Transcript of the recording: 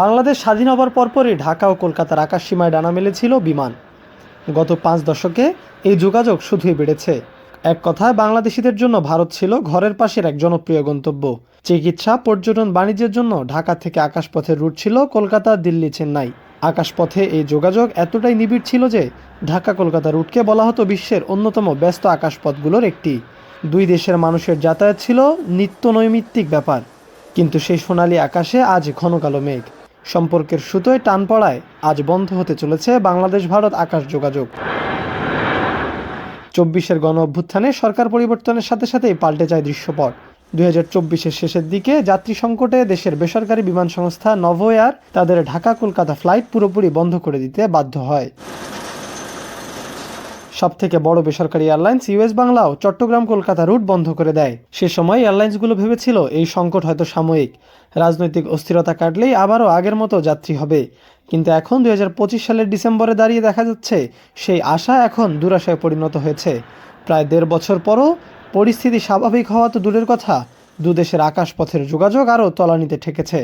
বাংলাদেশ স্বাধীন হবার পরপরই ঢাকা ও কলকাতার আকাশ সীমায় ডানা মেলেছিল বিমান। গত পাঁচ দশকে এই যোগাযোগ শুধুই বেড়েছে। এক কথায়, বাংলাদেশিদের জন্য ভারত ছিল ঘরের পাশের এক জনপ্রিয় গন্তব্য। চিকিৎসা, পর্যটন, বাণিজ্যের জন্য ঢাকা থেকে আকাশপথের রুট ছিল কলকাতা, দিল্লি, চেন্নাই। আকাশপথে এই যোগাযোগ এতটাই নিবিড় ছিল যে ঢাকা, কলকাতা রুটকে বলা হতো বিশ্বের অন্যতম ব্যস্ত আকাশপথগুলোর একটি। দুই দেশের মানুষের যাতায়াত ছিল নিত্য নৈমিত্তিক ব্যাপার। কিন্তু সেই সোনালী আকাশে আজ ঘন কালো মেঘ। সম্পর্কের সুতোয় টান পড়ায় আজ বন্ধ হতে চলেছে বাংলাদেশ ভারত আকাশ যোগাযোগ। চব্বিশের গণ অভ্যুত্থানে সরকার পরিবর্তনের সাথে সাথেই পাল্টে যায় দৃশ্যপট। দুই হাজার চব্বিশের শেষের দিকে যাত্রী সংকটে দেশের বেসরকারি বিমান সংস্থা নভো এয়ার তাদের ঢাকা কলকাতা ফ্লাইট পুরোপুরি বন্ধ করে দিতে বাধ্য হয়। সবথেকে বড় বেসরকারি এয়ারলাইন্স ইউএস বাংলাও চট্টগ্রাম কলকাতা রুট বন্ধ করে দেয়। সে সময় এয়ারলাইন্সগুলো ভেবেছিল এই সংকট হয়তো সাময়িক। রাজনৈতিক অস্থিরতা কাটলেই আবারও আগের মতো যাত্রী হবে। কিন্তু এখন দুই হাজার পঁচিশ সালের ডিসেম্বরে দাঁড়িয়ে দেখা যাচ্ছে, সেই আশা এখন দুরাশায় পরিণত হয়েছে। প্রায় দেড় বছর পরও পরিস্থিতি স্বাভাবিক হওয়া তো দূরের কথা। দুদেশের আকাশপথের যোগাযোগ আরও তলানিতে ঠেকেছে।